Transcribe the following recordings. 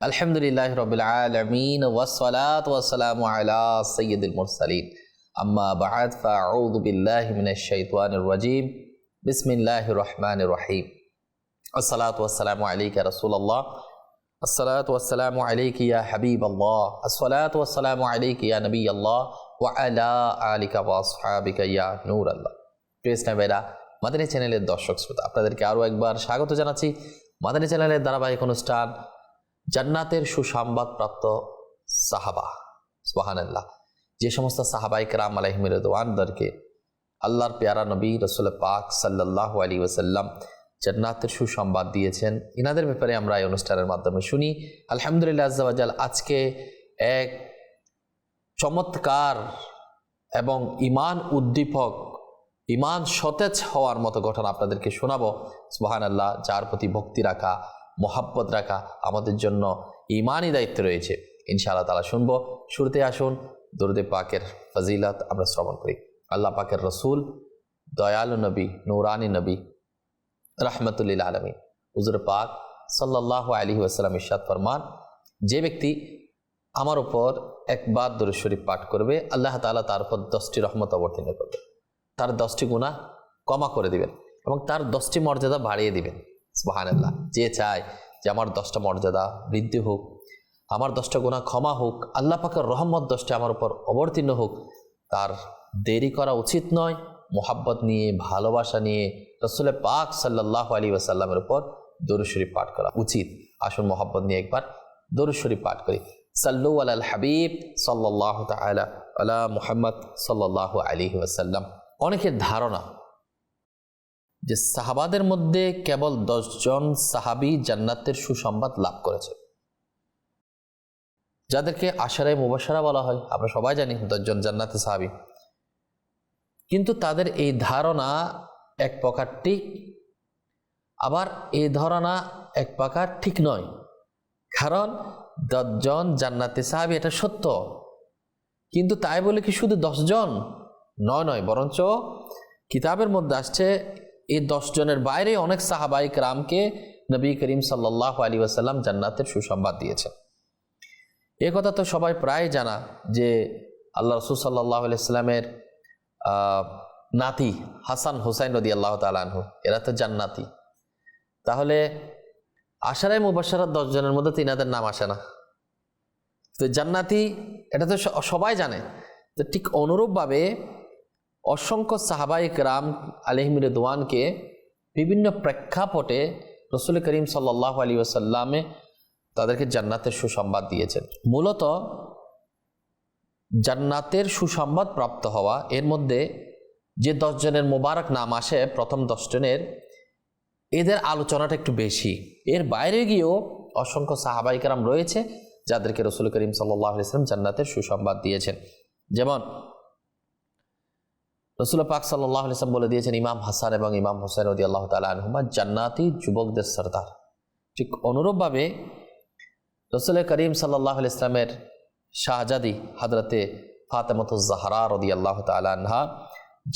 আলহামদুলিল্লাহ রবিল আলমিন ওয়াসসালাত ওয়াসসালামু আলা সৈয়দুল মুরসালিন আম্মা বাদ ফাউযু বিল্লাহি মিনাশ শাইতানির রাজিম বিসমিল্লাহির রহমানির রহিম আসসালাতু ওয়াসসালামু আলাইকা রাসূলুল্লাহ আসসালাতু ওয়াসসালামু আলাইকা ইয়া হাবিবাল্লাহ আসসালাতু ওয়াসসালামু আলাইকা ইয়া নবিয়াল্লাহ ওয়া আলা আলিকা ওয়া আসহাবিকা ইয়া নূরাল্লাহ প্রিয় ইসলাম ভাইরা মাদানী চ্যানেলের দর্শক শ্রোতা আপনাদেরকে আরও একবার স্বাগত জানাচ্ছি মাদানী চ্যানেলের ধারাবাহিক অনুষ্ঠান জান্নাতের সুসংবাদ প্রাপ্ত সাহাবা সুবাহান্লাহ যে সমস্ত সাহাবাইক রাম আলহিমরদওয়ানদেরকে আল্লাহর পেয়ারা নবী রসুল পাক সাল্লাহ আলী ওসাল্লাম জান্নাতের সুসংবাদ দিয়েছেন। ইনাদের ব্যাপারে আমরা এই অনুষ্ঠানের মাধ্যমে শুনি। আলহামদুলিল্লাহ আজাল আজকে এক চমৎকার এবং ইমান উদ্দীপক ইমান সতেজ হওয়ার মতো ঘটনা আপনাদেরকে শোনাবো। সুবাহান আল্লাহ যার প্রতি ভক্তি রাখা মোহাব্বত রাখা আমাদের জন্য ইমানই দায়িত্ব রয়েছে। ইনশাআল্লাহ তালা শুনব। শুরুতে আসুন, দুরদে পাকের ফজিলত আমরা শ্রবণ করি। আল্লাহ পাকের রসুল, দয়ালু নবী, নৌরানি নবী রহমতুল্লিল আলমী হুজুর পাক সাল্লাহ আলী ওয়াসালাম ইশাদ ফরমান, যে ব্যক্তি আমার উপর একবার দরুদ শরীফ পাঠ করবে, আল্লাহ তালা তার উপর দশটি রহমত অবতীর্ণ করবে। তার দশটি গুণা কমা করে দিবেন এবং তার দশটি মর্যাদা বাড়িয়ে দিবেন। সুবাহান আল্লাহ যে চায় যে আমার দশটা মর্যাদা বৃদ্ধি হোক, আমার দশটা গুণা ক্ষমা হোক, আল্লাহ পাকের রহমত দশটা আমার উপর অবতীর্ণ হোক, তার দেরি করা উচিত নয়। মোহাব্বত নিয়ে, ভালোবাসা নিয়ে রসুল পাক সাল্লাহ আলী ওয়াসাল্লামের উপর দরুশরী পাঠ করা উচিত। আসুন মোহাব্বত নিয়ে একবার দরুশরী পাঠ করি। সাল্লু আল হাবিব সাল্লাহ তালা আলা মুহাম্মদ সাল্লাহ আলী ওয়াসাল্লাম। অনেকের ধারণা যে সাহাবাদের মধ্যে কেবল দশজন সাহাবি জান্নাতের সুসংবাদ লাভ করেছে। যাদেরকে আশারায় মুবাসারা বলা হয়, আমরা সবাই জানি দশজন জান্নাতে সাহাবি। কিন্তু তাদের এই ধারণা এক প্রকার ঠিক, আবার এই ধারণা এক প্রকার ঠিক নয়। কারণ দশজন জান্নাতে সাহাবি এটা সত্য। কিন্তু তাই বলে কি শুধু দশজন? নয় নয়, বরঞ্চ কিতাবের মধ্যে আসছে এই দশজনের বাইরে অনেক সাহাবাইক রামকে নবী করিম সাল্লাহ আলী ওয়াসাল্লাম জান্নাতের সুসংবাদ দিয়েছেন। এ কথা তো সবাই প্রায় জানা যে আল্লাহ রসুল সাল্লাহ আলাইস্লামের নাতি হাসান হুসাইন রদি আল্লাহ তালানহু এরা তো জান্নাতি। তাহলে আশারাই মুবাসারাত দশজনের মধ্যে তিনাদের নাম আসে না। তো জান্নাতি, এটা তো সবাই জানে। তো ঠিক অনুরূপভাবে অসংখ্য সাহাবাইক রাম আলহিম রেদওয়ানকে বিভিন্ন প্রেক্ষাপটে রসুল করিম সাল্লাহ আলী ওসাল্লামে তাদেরকে জান্নাতের সুসংবাদ দিয়েছেন। মূলত জান্নাতের সুসংবাদ প্রাপ্ত হওয়া, এর মধ্যে যে দশজনের মোবারক নাম আসে, প্রথম দশজনের এদের আলোচনাটা একটু বেশি। এর বাইরে গিয়েও অসংখ্য সাহাবাইকারাম রয়েছে, যাদেরকে রসুল করিম সাল্লাহ ইসলাম জান্নাতের সুসংবাদ দিয়েছেন। যেমন রসুল পাক সাল্লাহ ইসলাম বলে দিয়েছেন, ইমাম হাসান এবং ইমাম হোসেন রদি আল্লাহ তালা জান্নাতি যুবকদের সর্দার। ঠিক অনুরূপভাবে রসুল করিম সাল্লাহ ইসলামের শাহজাদি হাজরতে ফাতেমতুজাহারা রদি আল্লাহ তালা আনহা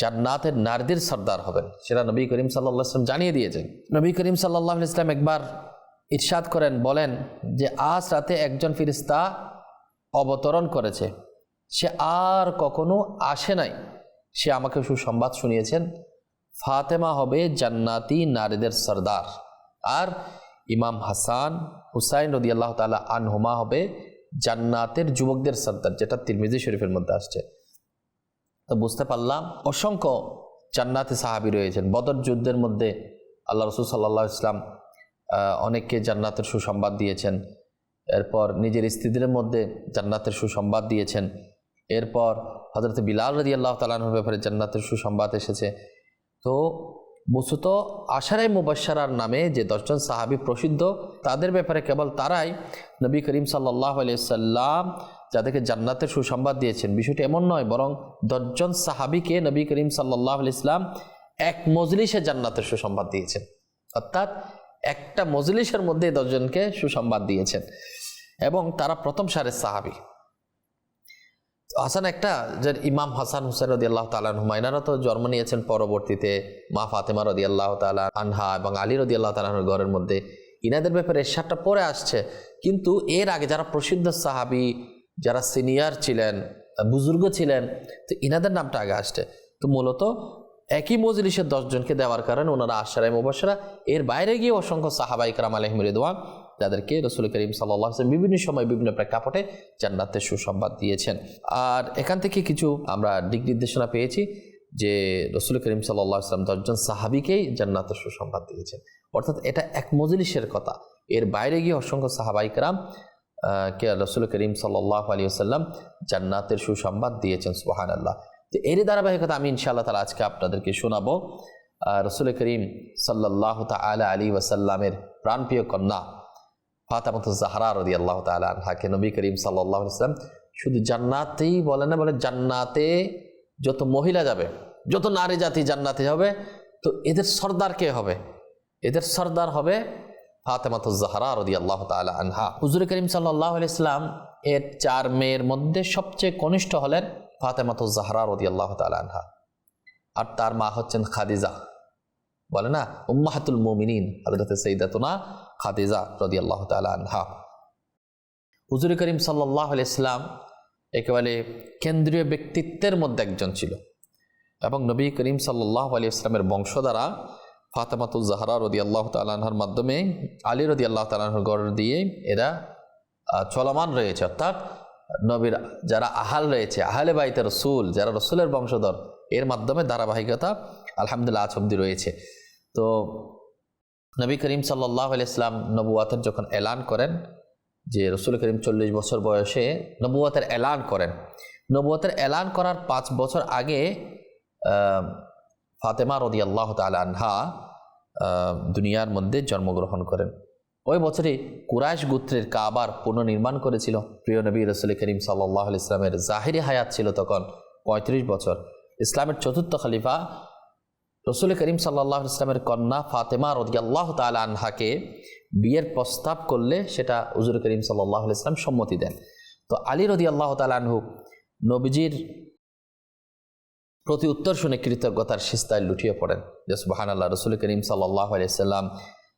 জান্নাতের নারীদের সর্দার হবেন। সেটা নবী করিম সাল্লাহ ইসলাম জানিয়ে দিয়েছেন। নবী করিম সাল্লাহ ইসলাম একবার ইরশাদ করেন, বলেন যে আজ রাতে একজন ফিরিস্তা অবতরণ করেছে। সে আর কখনো আসে নাই। সে আমাকে সুসংবাদ শুনিয়েছেন, ফাতেমা হবে জান্নাতি নারীদের সর্দার। আর ইমাম হাসান হুসাইন রদি আল্লাহ তালা আনহুমা হবে জান্নাতের যুবকদের সর্দার, যেটা তিরমিজি শরীফের মধ্যে আসছে। তো বুঝতে পারলাম, অসংখ্য জান্নাতে সাহাবি রয়েছেন। বদর যুদ্ধের মধ্যে আল্লাহ রসুল সাল্লাহ ইসলাম অনেককে জান্নাতের সুসংবাদ দিয়েছেন। এরপর নিজের স্ত্রীদের মধ্যে জান্নাতের সুসংবাদ দিয়েছেন। এরপর হজরত বিলাল রদি আল্লাহ তালানোর ব্যাপারে জান্নাতের সুসংবাদ এসেছে। তো বস্তুত আশারাই মুবাসারার নামে যে দশজন সাহাবি প্রসিদ্ধ, তাদের ব্যাপারে কেবল তারাই নবী করিম সাল্লাহ সাল্লাম যাদেরকে জান্নাতের সুসংবাদ দিয়েছেন। বিষয়টি এমন নয়, বরং দশজন সাহাবিকে নবী করিম সাল্লাহ ইসলাম এক মজলিসে জান্নাতের সুসংবাদ দিয়েছেন। অর্থাৎ একটা মজলিসের মধ্যে দশজনকে সুসংবাদ দিয়েছেন। এবং তারা প্রথম সারের সাহাবি। হাসান একটা যে ইমাম হাসান হুসেন রদি আল্লাহ তালান হুমায়নারা তো জন্ম নিয়েছেন পরবর্তীতে মা ফাতেমা রদি আল্লাহ তালা আনহা এবং আলী রদি আল্লাহ তালাহর ঘরের মধ্যে। ইনাদের ব্যাপারে এরশাদটা পরে আসছে। কিন্তু এর আগে যারা প্রসিদ্ধ সাহাবি, যারা সিনিয়র ছিলেন বুজুর্গ ছিলেন, তো ইনাদের নামটা আগে আসছে। তো মূলত একই মজলিসের দশজনকে দেওয়ার কারণে ওনারা আশারায় মুবাসরা এর বাইরে গিয়ে অসংখ্য সাহাবাই কারাম আলহিম রিদওয়ান যাদেরকে রসুল করিম সাল্লাহ বিভিন্ন সময় বিভিন্ন প্রেক্ষাপটে জান্নাতের সুসংবাদ দিয়েছেন। আর এখান থেকে কিছু আমরা দিক নির্দেশনা পেয়েছি যে রসুল করিম সাল্লাহ আসলাম দশজন সাহাবিকেই জান্নাতের সুসংবাদ দিয়েছেন। অর্থাৎ এটা এক মজলিসের কথা। এর বাইরে গিয়ে অসংখ্য সাহাবাইকরাম কে রসুল করিম সাল্লাহ আলী আসাল্লাম জান্নাতের সুসংবাদ দিয়েছেন সুহান আল্লাহ তো এরই ধারাবাহিকতা আমি ইনশাআল্লাহ তালা আজকে আপনাদেরকে শোনাবো। রসুল করিম সাল্লাহ তালা আলী ওয়াসাল্লামের প্রাণপ্রিয় কন্যা ফাতামত জাহরা রদি আল্লাহ তালা আনহাকে নবী করিম সাল্লাহ ইসলাম শুধু জান্নাতেই বলে না, বলে জান্নাতে যত মহিলা যাবে, যত নারী জাতি জান্নাতে হবে তো এদের সর্দার কে হবে? এদের সর্দার হবে ফাতেমাত জাহরা রদি আল্লাহ তালা আনহা। হুজুর করিম সাল্লাহ ইসলাম এর চার মেয়ের মধ্যে সবচেয়ে কনিষ্ঠ হলেন ফাতেমাত জাহরা রদি আল্লাহ তালা আনহা। আর তার মা হচ্ছেন খাদিজা। বলে না, উম্মাহাতুল মুমিনিন হজরত সৈদাতুনা খাদিজা রদি আল্লাহ তালা আনহা। হুজুর করিম সাল্লাহ ইসলাম একেবারে কেন্দ্রীয় ব্যক্তিত্বের মধ্যে একজন ছিল এবং নবী করিম সাল্লাহ আলি ইসলামের বংশ দ্বারা ফাতেমাতুল জাহরা রদি আল্লাহ তালাহার মাধ্যমে, আলী রদি আল্লাহ তালাহর গড় দিয়ে এরা চলমান রয়েছে। অর্থাৎ নবীর যারা আহাল রয়েছে, আহালে বাইতে রসুল, যারা রসুলের বংশধর, এর মাধ্যমে ধারাবাহিকতা আলহামদুলিল্লাহ আজ অব্দি রয়েছে। তো নবী করিম সাল্লাহ ইসলাম নবুয়াতের যখন এলান করেন, যে রসুল করিম চল্লিশ বছর বয়সে নবুয়াতের এলান করেন, নবুয়াতের এলান করার পাঁচ বছর আগে ফাতেমা রদি আল্লাহ আনহা দুনিয়ার মধ্যে জন্মগ্রহণ করেন। ওই বছরই কুরাইশ গোত্রের কাবার পুনর্নির্মাণ করেছিল। প্রিয় নবী রসুল করিম সাল্লাহ ইসলামের জাহিরি হায়াত ছিল তখন পঁয়ত্রিশ বছর। ইসলামের চতুর্থ খলিফা রসুল করিম সাল্লাহ ইসলামের কন্যা ফাতেমা রদিয়াল্লাহ তাল আনহাকে বিয়ের প্রস্তাব করলে সেটা উজুর করিম সাল্লাহ ইসলাম সম্মতি দেন। তো আলী রদি আল্লাহ তালহু নবীজির প্রতি উত্তর শুনে কৃতজ্ঞতার শিস্তায় লুটিয়ে পড়েন যে সুবাহান আল্লাহ রসুল করিম সাল্লাহ আলাইসাল্লাম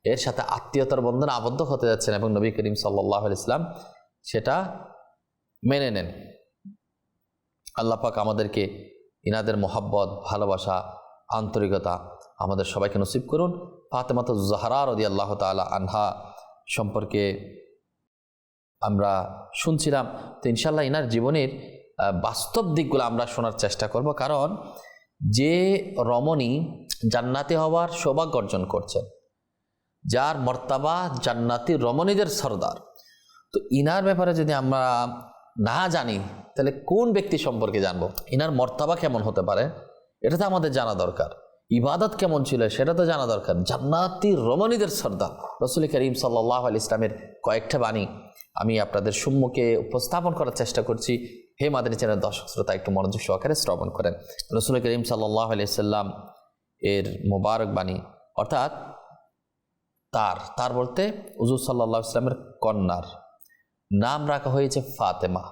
এর সাথে আত্মীয়তার বন্ধন আবদ্ধ হতে যাচ্ছেন এবং নবী করিম সাল্লাহ ইসলাম সেটা মেনে নেন। আল্লাপাক আমাদেরকে ইনাদের মোহাব্বত, ভালোবাসা আন্তরিকতা আমাদের সবাইকে নসিব করুন। ফাতেমাত জাহারা রদি আল্লাহ তালা আনহা সম্পর্কে আমরা শুনছিলাম। তো ইনশাল্লাহ ইনার জীবনের বাস্তব দিকগুলো আমরা শোনার চেষ্টা করব। কারণ যে রমণী জান্নাতি হওয়ার সৌভাগ্য অর্জন করছেন, যার মর্তাবা জান্নাতি রমণীদের সর্দার। তো ইনার ব্যাপারে যদি আমরা না জানি, তাহলে কোন ব্যক্তি সম্পর্কে জানব? ইনার মর্তাবা কেমন হতে পারে? এটা তো আমাদের জানা দরকার। ইবাদত কেমন ছিল সেটা তো জানা দরকার। জান্নাতি রমণীদের সর্দার। রসুল করিম সাল্লাহ আল ইসলামের কয়েকটা বাণী আমি আপনাদের সম্মুখে উপস্থাপন করার চেষ্টা করছি। হে মাদানী চ্যানেল দর্শক শ্রোতা, একটু মনোযোগ সহকারে শ্রবণ করেন। রসুল করিম সাল্লাহ আলিয়াল্লাম এর মোবারক বাণী, অর্থাৎ তার তার বলতে উজুর সাল্লাহ ইসলামের কন্যার। নাম রাখা হয়েছে ফাতেমা।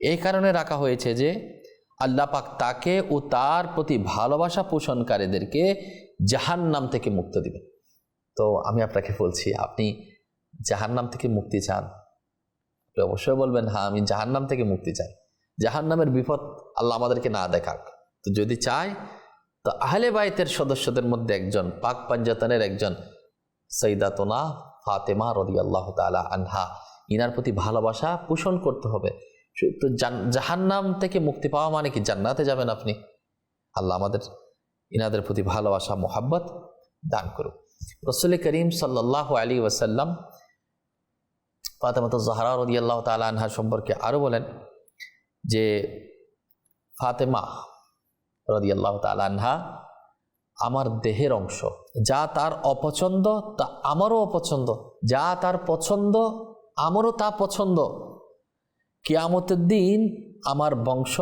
এই কারণে রাখা হয়েছে যে আল্লাহ পাক তাকে ও তার প্রতি ভালোবাসা পোষণকারীদেরকে জাহান নাম থেকে মুক্ত দিবেন। তো আমি আপনাকে বলছি, আপনি জাহান নাম থেকে মুক্তি চান। আপনি অবশ্যই বলবেন হ্যাঁ আমি জাহান নাম থেকে মুক্তি চাই। জাহান নামের বিপদ আল্লাহ আমাদেরকে না দেখাক। তো যদি চাই তো আহলে বাইতের সদস্যদের মধ্যে একজন, পাক পাঞ্জাতনের একজন, সৈদাতনা ফাতেমা রদি আল্লাহ তালা আনহা, ইনার প্রতি ভালোবাসা পোষণ করতে হবে। তো জাহান্নাম থেকে মুক্তি পাওয়া মানে কি? জান্নাতে যাবেন আপনি। আল্লাহ আমাদের, ইনাদের প্রতি ভালোবাসা, মোহাব্বত দান করুক। রসুল করিম সাল্লাহ আলী ওয়াসাল্লাম ফাতেমাত জাহরা রদি আল্লাহ তালা সম্পর্কে আরও বলেন যে, ফাতেমা রদি আল্লাহ তালা আনহা আমার দেহের অংশ। যা তার অপছন্দ, তা আমারও অপছন্দ। যা তার পছন্দ, আমারও তা পছন্দ। কিয়ামতের দিন আমার বংশ,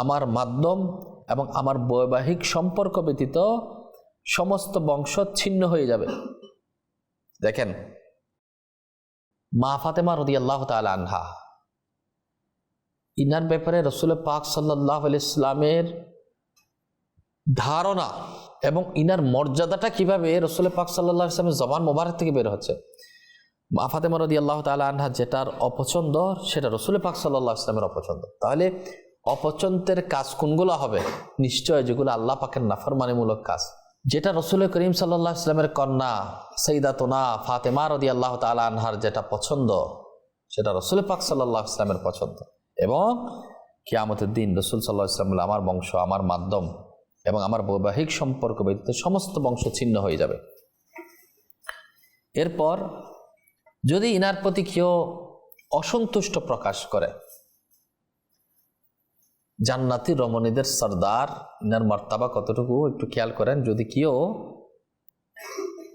আমার মাধ্যম এবং আমার বৈবাহিক সম্পর্ক ব্যতীত সমস্ত বংশ ছিন্ন হয়ে যাবে। দেখেন, মা ফাতেমা রদি আল্লাহ আনহা, ইনার ব্যাপারে রসুল পাক সাল্লাহ ইসলামের ধারণা এবং ইনার মর্যাদাটা কীভাবে রসুল পাক সাল্লাহ ইসলামের জবান মোবারক থেকে বের হচ্ছে। ফাতেমা রদি আল্লাহ তালা আনহা যেটার অপছন্দ, সেটা রসুল পাক সাল্লাহ ইসলামের অপছন্দ। তাহলে অপছন্দের কাজ কোনগুলো হবে? নিশ্চয় যেগুলো আল্লাহ পাকের নাফরমানিমূলক কাজ। যেটা রসুল করিম সাল্লাহ ইসলামের কন্যা সৈদাতনা ফাতেমা রদি আল্লাহ তালা আনহার যেটা পছন্দ, সেটা রসুল পাক সাল্লাহ ইসলামের পছন্দ। এবং কিয়ামতের দিন রসুল সাল্লাহ ইসলাম আমার বংশ, আমার মাধ্যম এবং আমার বৈবাহিক সম্পর্ক ব্যতীত সমস্ত বংশ ছিন্ন হয়ে যাবে। এরপর যদি ইনার প্রতি কেউ অসন্তুষ্ট প্রকাশ করে, জান্নাতি রমণীদের সর্দার, ইনার মর্তাবা কতটুকু একটু খেয়াল করেন, যদি কেউ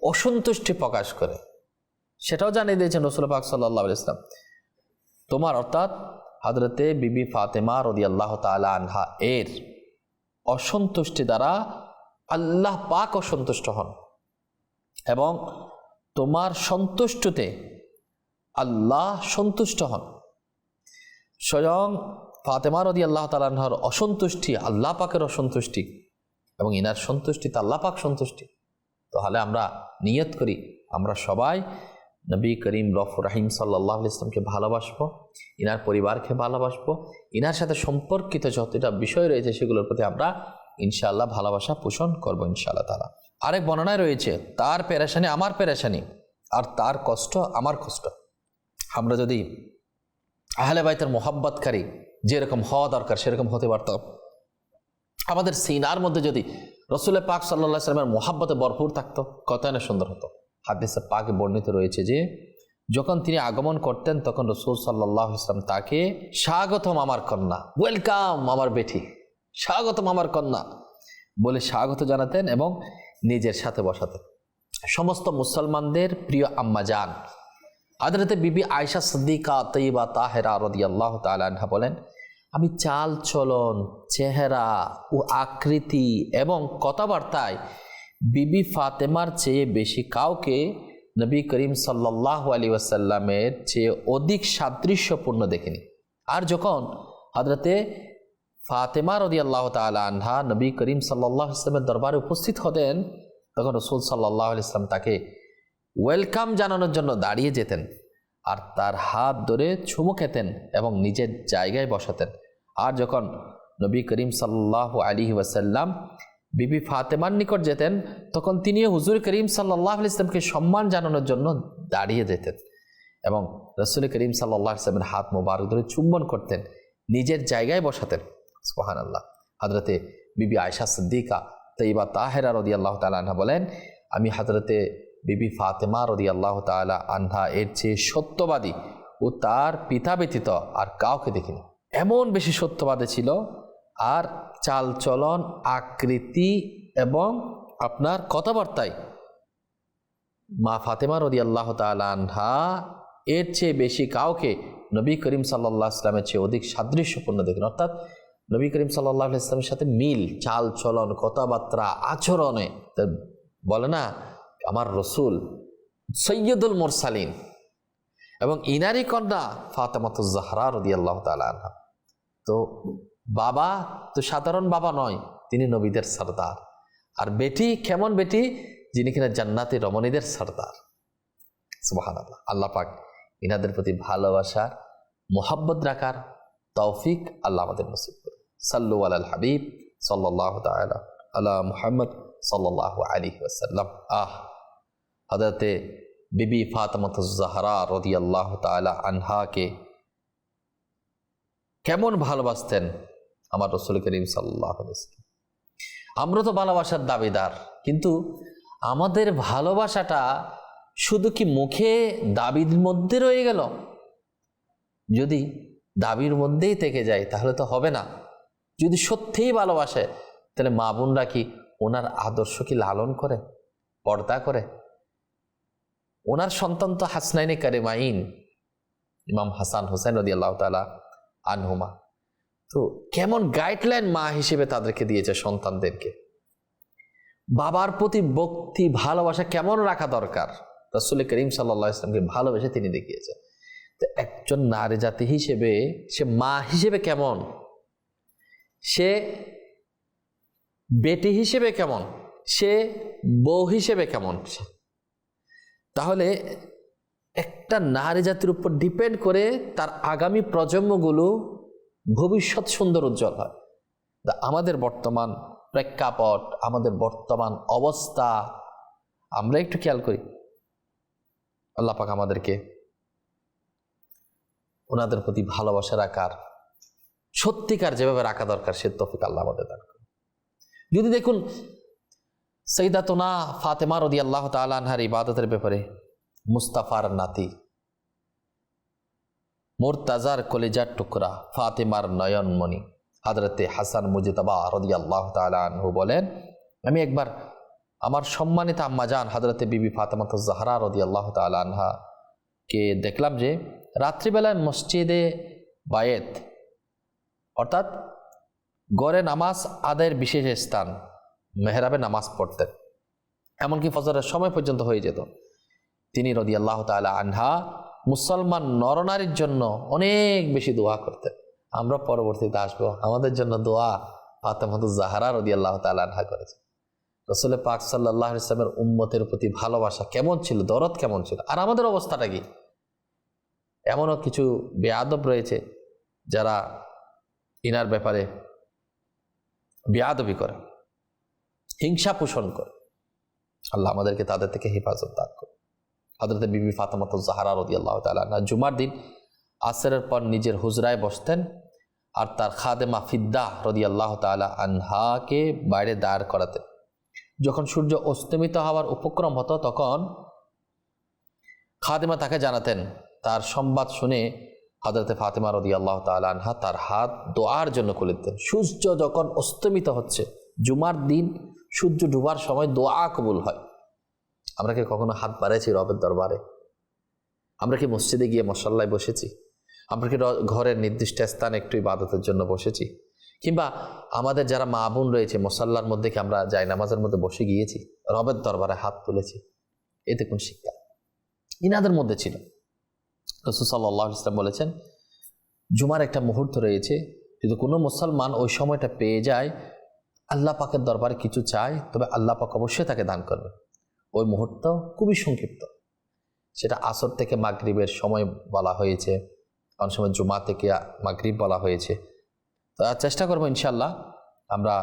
অসন্তুষ্টি প্রকাশ করে, সেটাও জানিয়ে দিয়েছেন রসুল পাক সাল্লাহ ইসলাম তোমার অর্থাৎ হজরতে বিবি ফাতেমা রদি আল্লাহ আনহা এর অসন্তুষ্টি দ্বারা আল্লাহ পাক অসন্তুষ্ট হন এবং তোমার সন্তুষ্টতে আল্লাহ সন্তুষ্ট হন। স্বয়ং ফাতেমা রদি আল্লাহ তালাহর অসন্তুষ্টি আল্লাহ পাকের অসন্তুষ্টি এবং ইনার সন্তুষ্টিতে আল্লাহ পাক সন্তুষ্টি। তাহলে আমরা নিয়ত করি, আমরা সবাই নবী করিম রফ রাহিম সাল্লাহ ইসলামকে ভালোবাসবো, ইনার পরিবারকে ভালোবাসবো, ইনার সাথে সম্পর্কিত যতটা বিষয় রয়েছে সেগুলোর প্রতি আমরা ইনশাআল্লাহ ভালোবাসা পোষণ করব ইনশাআল্লাহ তালা আরেক বর্ণনায় রয়েছে, তার পেরেশানি আমার পেরেশানি, আর তার কষ্ট আমার কষ্ট। আমরা যদি আহলে বাইতের মোহাব্বতকারী যেরকম হওয়া দরকার, সেরকম হতে পারতাম। আমাদের সিনার মধ্যে যদি রসুল পাক সাল্লাহ সাল্লামের মোহাব্বতে ভরপুর থাকতো, কত না সুন্দর হতো। হাদিসে পাকে বর্ণিত রয়েছে যে, যখন তিনি আগমন করতেন, তখন রসুল সাল্লাহ ইসলাম তাকে, স্বাগতম আমার কন্যা, ওয়েলকাম আমার বেটি, স্বাগতম আমার কন্যা বলে স্বাগত জানাতেন এবং নিজের সাথে বসাতেন। সমস্ত মুসলমানদের প্রিয় আম্মা যান আদরতে বিবি আয়সা সদ্দিকা তৈবা তাহেরা রদি আল্লাহ তালা বলেন, আমি চাল, চলন, চেহারা ও আকৃতি এবং কথাবার্তায় বিবি ফাতেমার চেয়ে বেশি কাউকে নবী করিম সাল্লাহ আলী ওয়াসাল্লামের চেয়ে অধিক সাদৃশ্যপূর্ণ দেখিনি। আর যখন হজরতে ফাতেমা রদি আল্লাহ আনহা নবী করিম সাল্লাহ ইসলামের দরবারে উপস্থিত হতেন, তখন রসুল সাল্লাহ ইসলাম তাকে ওয়েলকাম জানানোর জন্য দাঁড়িয়ে যেতেন আর তার হাত ধরে চুমু খেতেন এবং নিজের জায়গায় বসাতেন। আর যখন নবী করিম সাল্লাহ আলী ওয়াসাল্লাম বিবি ফাতেমার নিকট যেতেন, তখন তিনিও হুজুর করিম সাল্লাহ ইসলামকে সম্মান জানানোর জন্য দাঁড়িয়ে যেতেন এবং রসুল করিম সাল্লাহ ইসলামের হাত মোবারক ধরে চুম্বন করতেন, নিজের জায়গায় বসাতেন। সোহান আল্লাহ হাজরতে বিবি আয়সা সিদ্দিকা তৈবা তাহেরা রদি আল্লাহ তালা বলেন, আমি হাজরতে বিবি ফাতেমা রদি আল্লাহ তালা আনহা এর চেয়ে সত্যবাদী ও তার পিতা ব্যতীত আর কাউকে দেখিনি। এমন বেশি সত্যবাদী ছিল আর চালচলন, আকৃতি এবং আপনার কথাবার্তায় মা ফাতেমা রদি আল্লাহ আনহা এর চেয়ে বেশি কাউকে নবী করিম সাল্লাহ ইসলামের চেয়ে অধিক সাদৃশ্যপূর্ণ দেখেন। অর্থাৎ নবী করিম সাল্লাহ ইসলামের সাথে মিল চাল চলন কথাবার্তা, আচরণে বলে না আমার রসুল সৈয়দুল মোরসালিন এবং ইনারি কন্যা ফাতেমাতুজাহরা রদি আল্লাহ তালা তো বাবা তো সাধারণ বাবা নয়, তিনি নবীদের সর্দার। আর বেটি কেমন বেটি? যিনি কিনা জান্নাতি রমণীদের সর্দার। সুবাহান আল্লাহ আল্লাহ পাক ইনাদের প্রতি ভালোবাসার মোহাব্বত রাখার তৌফিক আল্লাহ আমাদের নসিব করে সাল্লু আল হাবিব সাল্লাহ তালা আল্লাহ মুহাম্মদ সাল্লাহ আলী ওয়াসাল্লাম। আহ। হজরতে বিবি ফাতমত জাহরা রদি আল্লাহ তালা আনহাকে কেমন ভালোবাসতেন আমার রসুল করিম সাল্লাহ আমরা তো ভালোবাসার দাবিদার, কিন্তু আমাদের ভালোবাসাটা শুধু কি মুখে দাবির মধ্যে রয়ে গেল? যদি দাবির মধ্যেই থেকে যায়, তাহলে তো হবে না। যদি সত্যিই ভালোবাসে, তাহলে মা বোনরা কি ওনার আদর্শ কি লালন করে, পর্দা করে? ওনার সন্তান তো হাসনাইনে কারিমাইন, ইমাম হাসান হোসেন রদি আল্লাহ তালা আনহুমা। তো কেমন গাইডলাইন মা হিসেবে তাদেরকে দিয়েছে সন্তানদেরকে? বাবার প্রতি ভক্তি, ভালোবাসা কেমন রাখা দরকার? রসুল করিম সাল্লা ইসলামকে ভালোবেসে তিনি দেখিয়েছেন। তো একজন নারী জাতি হিসেবে, সে মা হিসেবে কেমন? সে বেটি হিসেবে কেমন? সে বউ হিসেবে কেমন? তাহলে একটা নারী জাতির উপর ডিপেন্ড করে তার আগামী প্রজন্মগুলো ভবিষ্যৎ সুন্দর উজ্জ্বল হয়। আমাদের বর্তমান প্রেক্ষাপট, আমাদের বর্তমান অবস্থা, আমরা একটু খেয়াল করি। আল্লাহ পাক আমাদেরকে ওনাদের প্রতি ভালোবাসা রাখার, সত্যিকার যেভাবে রাখা দরকার, সে তফিক আল্লাহ আমাদের দান করে যদি দেখুন সৈদাতনা ফাতেমা রদি আল্লাহ তালানহার ইবাদতের ব্যাপারে মুস্তাফার নাতি, মোরতাজার কলেজার টুকরা ফাতেমার নয়নমণি, হাজরতে হাসান মুজিতাবা রদি আল্লাহ তালু বলেন, আমি একবার আমার সম্মানিত আম্মাজান হাজরতে বিবি ফাতেমাত জাহরা রদি আল্লাহ তালহা কে দেখলাম যে রাত্রিবেলায় মসজিদে বায়েত, অর্থাৎ গড়ে নামাজ আদায়ের বিশেষ স্থান মেহরাবে নামাজ পড়তেন। এমনকি ফজরের সময় পর্যন্ত হয়ে যেত। তিনি রদি আল্লাহ তালা আনহা মুসলমান নরনারীর জন্য অনেক বেশি দোয়া করতেন। আমরা পরবর্তীতে আসব। আমাদের জন্য দোয়া ফাতেমাতু জাহারা রদি আল্লাহ তালা আনহা করেছে। রসুল পাক সাল্লাহ ইসলামের উম্মতের প্রতি ভালোবাসা কেমন ছিল, দরদ কেমন ছিল, আর আমাদের অবস্থাটা কি? এমনও কিছু বেয়াদব রয়েছে যারা ইনার ব্যাপারে বেয়াদবি করে। হিংসা পোষণ করে। আল্লাহ আমাদেরকে তাদের থেকে হেফাজত দান করে হজরত বিবি ফাতেমাত জাহারা রদি আল্লাহ তালা জুমার দিন আসরের পর নিজের হুজরায় বসতেন আর তার খাদেমা ফিদ্দা রদি আল্লাহ তালা আনহাকে বাইরে দাঁড় করাতেন। যখন সূর্য অস্তমিত হওয়ার উপক্রম হতো তখন খাদেমা তাকে জানাতেন, তার সংবাদ শুনে হজরতে ফাতেমা রদি আল্লাহ তালা আনহা তার হাত দোয়ার জন্য খুলে দিতেন। সূর্য যখন অস্তমিত হচ্ছে, জুমার দিন সূর্য ডুবার সময় দোয়া কবুল হয়। আমরা কি কখনো হাত বাড়াইছি রবের দরবারে? আমরা কি মসজিদে গিয়ে মশাল্লায় বসেছি? আমরা কি ঘরের নির্দিষ্ট স্থানে একটু ইবাদতের জন্য বসেছি? কিংবা আমাদের যারা মা বোন রয়েছে, মশাল্লার মধ্যে কি আমরা যাই নামাজের মধ্যে বসে গিয়েছি? রবের দরবারে হাত তুলেছি। এতে কোন শিক্ষা? ইনাদের মধ্যে ছিল। রসুল সাল্লাহ ইসলাম বলেছেন, জুমার একটা মুহূর্ত রয়েছে, যদি কোনো মুসলমান ওই সময়টা পেয়ে যায় আল্লাহ পাকের দরবারে কিছু চায়, তবে আল্লাহ পাক অবশ্যই তাকে দান করবে। ওই মুহূর্ত খুবই সংক্ষিপ্ত। সেটা আসর থেকে মাগরিবের সময় বলা হয়েছে, অনেক সময় জুমা থেকে মাগরিব বলা হয়েছে। তো চেষ্টা করব ইনশাল্লাহ আমরা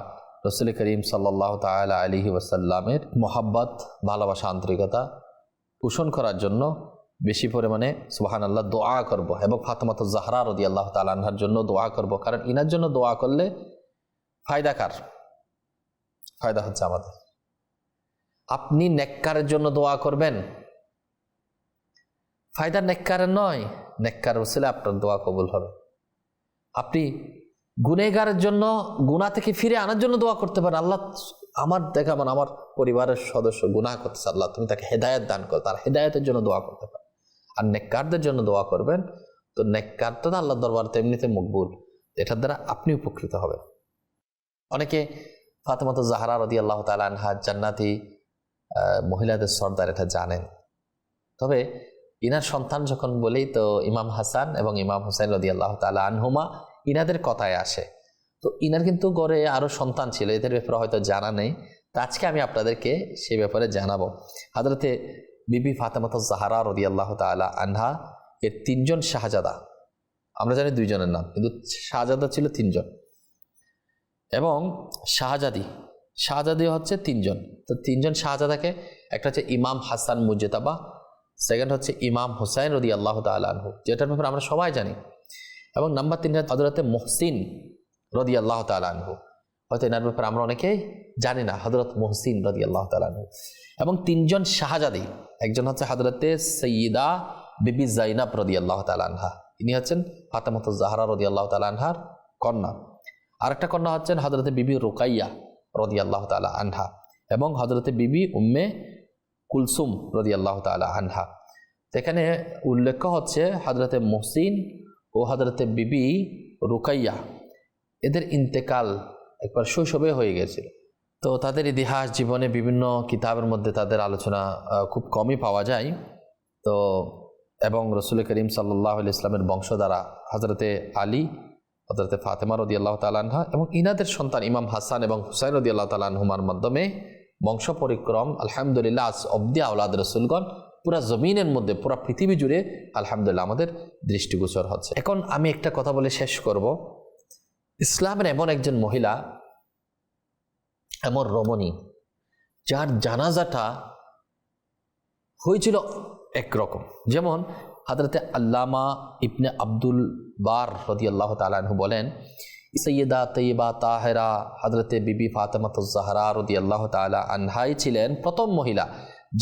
রসুল করিম সাল্লাহ তালা আলহি ওয়াসাল্লামের মোহাব্বত, ভালোবাসা, আন্তরিকতা পোষণ করার জন্য বেশি পরিমাণে সুবাহান আল্লাহ দোয়া করব এবং ফাতেমাত জাহরা রদি আল্লাহ তালাহার জন্য দোয়া করব। কারণ ইনার জন্য দোয়া করলে ফায়দা কার? ফায়দা হচ্ছে আমাদের। আপনি নেককারের জন্য দোয়া করবেন। ফায়দা নেককারের নয়, নেককার হচ্ছিলে আপনার দোয়া কবুল হবে। আপনি গুনেগারের জন্য গুণা থেকে ফিরে আনার জন্য দোয়া করতে পারেন। আল্লাহ আমার দেখা মানে আমার পরিবারের সদস্য গুনাহ করতেছে, আল্লাহ তুমি তাকে হেদায়ত দান করো, তার হেদায়তের জন্য দোয়া করতে পারেন আর নেককারদের জন্য দোয়া করবেন, তো নেককার তো আল্লাহ দরবার তেমনিতে মকবুল, এটার দ্বারা আপনি উপকৃত হবেন। অনেকে ফাতেমাত জাহারা রদি আল্লাহ তালা আনহা জান্নাতি মহিলাদের সর্দার এটা জানেন। তবে ইনার সন্তান যখন বলেই তো ইমাম হাসান এবং ইমাম হুসাইন রদি আল্লাহ তালা আনহুমা ইনাদের কথায় আসে। তো ইনার কিন্তু গড়ে আরও সন্তান ছিল, এদের ব্যাপারে হয়তো জানা নেই। তো আজকে আমি আপনাদেরকে সেই ব্যাপারে জানাব। হাজরতে বিবি ফাতেমাত জাহারা রদি আল্লাহ তালা আনহা, এর তিনজন শাহজাদা। আমরা জানি দুইজনের নাম, কিন্তু শাহজাদা ছিল তিনজন। এবং শাহজাদি। শাহজাদি হচ্ছে তিনজন। তো তিনজন শাহজাদাকে, একটা হচ্ছে ইমাম হাসান মুজেতাবা সেকেন্ড হচ্ছে ইমাম হুসাইন রদি আল্লাহ তালহু যেটার ব্যাপারে আমরা সবাই জানি। এবং নাম্বার তিন হজরতে মোহসিন রদি আল্লাহ তালহু হয়তো এনার ব্যাপারে আমরা অনেকেই জানি না হজরত মোহসিন রদি আল্লাহ তালহু এবং তিনজন শাহজাদি, একজন হচ্ছে হজরতে সৈয়দা বিবি জাইনাব রদি আল্লাহ তালহা ইনি হচ্ছেন ফাতেমত জাহারা রদি আল্লাহ তালহার কন্যা। আরেকটা কন্যা হচ্ছেন হজরতে বিবি রোকাইয়া রদি আল্লাহ তালা আনহা এবং হজরতে বিবি উম্মে কুলসুম রদি আল্লাহ তালা আনহা এখানে উল্লেখ্য হচ্ছে হজরতে মহসিন ও হজরতে বিবি রুকাইয়া। এদের ইন্তেকাল একবার শৈশবে হয়ে গেছিল। তো তাদের ইতিহাস, জীবনে বিভিন্ন কিতাবের মধ্যে তাদের আলোচনা খুব কমই পাওয়া যায়। তো এবং রসুল করিম সাল্লাহ ইসলামের বংশধারা হজরতে আলী হজরতে ফাতেমা রদি আল্লাহ তালাহা এবং ইনাদের সন্তান ইমাম হাসান এবং হুসাইন রদি আল্লাহ তালাহুমার মাধ্যমে বংশ পরিক্রম আলহামদুলিল্লাহ, আজ অব্দি আউলাদ রসুলগণ পুরা জমিনের মধ্যে, পুরা পৃথিবী জুড়ে আলহামদুলিল্লাহ আমাদের দৃষ্টিগোচর হচ্ছে। এখন আমি একটা কথা বলে শেষ করব। ইসলামের এমন একজন মহিলা, এমন রমণী, যার জানাজাটা হয়েছিল একরকম। যেমন হাজরতে আল্লামা ইবনে আব্দুল বার রদি আল্লাহ তালু বলেন সৈয়দা তৈবা তাহেরা হজরতে বিবি ফাতেমাত জাহরা রদি আল্লাহ তালা আনহাই ছিলেন প্রথম মহিলা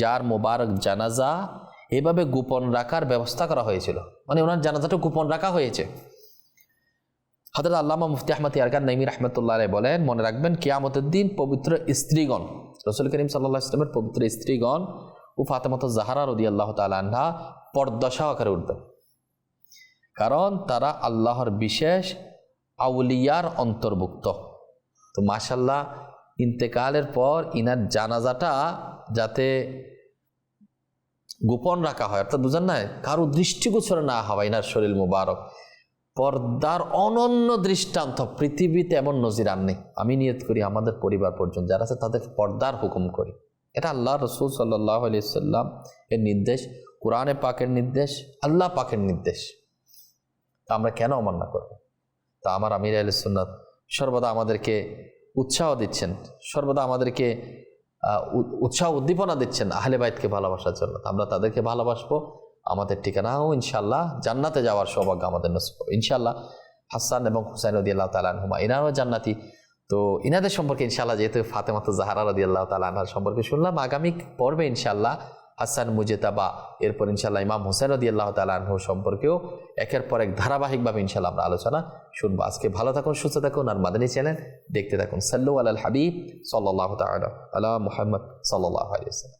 যার মোবারক জানাজা এভাবে গোপন রাখার ব্যবস্থা করা হয়েছিল। মানে ওনার জানাজাটা গোপন রাখা হয়েছে। হজরত আল্লামা মুফতি আহমদ ইয়ারকান নাইমি রহমতুল্লাহ বলেন, মনে রাখবেন কেয়ামতের দিন পবিত্র স্ত্রীগণ, রসুল করিম সাল্লাহ ইসলামের পবিত্র স্ত্রীগণ ও ফাতেমত জাহারা রদি আল্লাহ তাল্লাহা পর্দা আকারে উঠবে কারণ তারা আল্লাহর বিশেষ আউলিয়ার অন্তর্ভুক্ত। তো মাশাল্লাহ ইন্তেকালের পর ইনার জানাজাটা যাতে গোপন রাখা হয়, অর্থাৎ বুঝেন না কারও দৃষ্টিগোচরে না হওয়া ইনার শরীর মুবারক। পর্দার অনন্য দৃষ্টান্ত, পৃথিবীতে এমন নজির আর নেই। আমি নিয়ত করি আমাদের পরিবার পর্যন্ত, যারা আছে তাদের পর্দার হুকুম করি। এটা আল্লাহ রসুল সাল্লাহ আলিয়াল্লাম এর নির্দেশ, কোরআনে পাকের নির্দেশ, আল্লাহ পাকের নির্দেশ। তা আমরা কেন অমান্য করব? তা আমার আমির আল সুন্নাত সর্বদা আমাদেরকে উৎসাহ দিচ্ছেন, সর্বদা আমাদেরকে উৎসাহ উদ্দীপনা দিচ্ছেন আহলে বাইতকে ভালোবাসার জন্য। আমরা তাদেরকে ভালোবাসবো, আমাদের ঠিকানাও ইনশাল্লাহ জান্নাতে যাওয়ার সৌভাগ্য আমাদের নসিব ইনশাল্লাহ হাসান এবং হুসাইন রদি আল্লাহ তালানহুমা ইনারও জান্নাতি। তো ইনাদের সম্পর্কে ইনশাল্লাহ যেহেতু ফাতেমাত জাহারা রাদি আল্লাহ তালানহার সম্পর্কে শুনলাম, আগামী পর্বে ইনশাল্লাহ হাসান মুজেতাবা, এরপর ইনশাল্লাহ ইমাম হুসেন রদি আল্লাহ তালানহ সম্পর্কেও একের পর এক ধারাবাহিকভাবে ইনশাল্লাহ আমরা আলোচনা শুনব। আজকে ভালো থাকুন, সুস্থ থাকুন আর মাদানী চ্যানেল দেখতে থাকুন। সাল্লু আল হাবিব সাল্লাহ তাল আলা মোহাম্মদ সাল্লাহ আলিয়া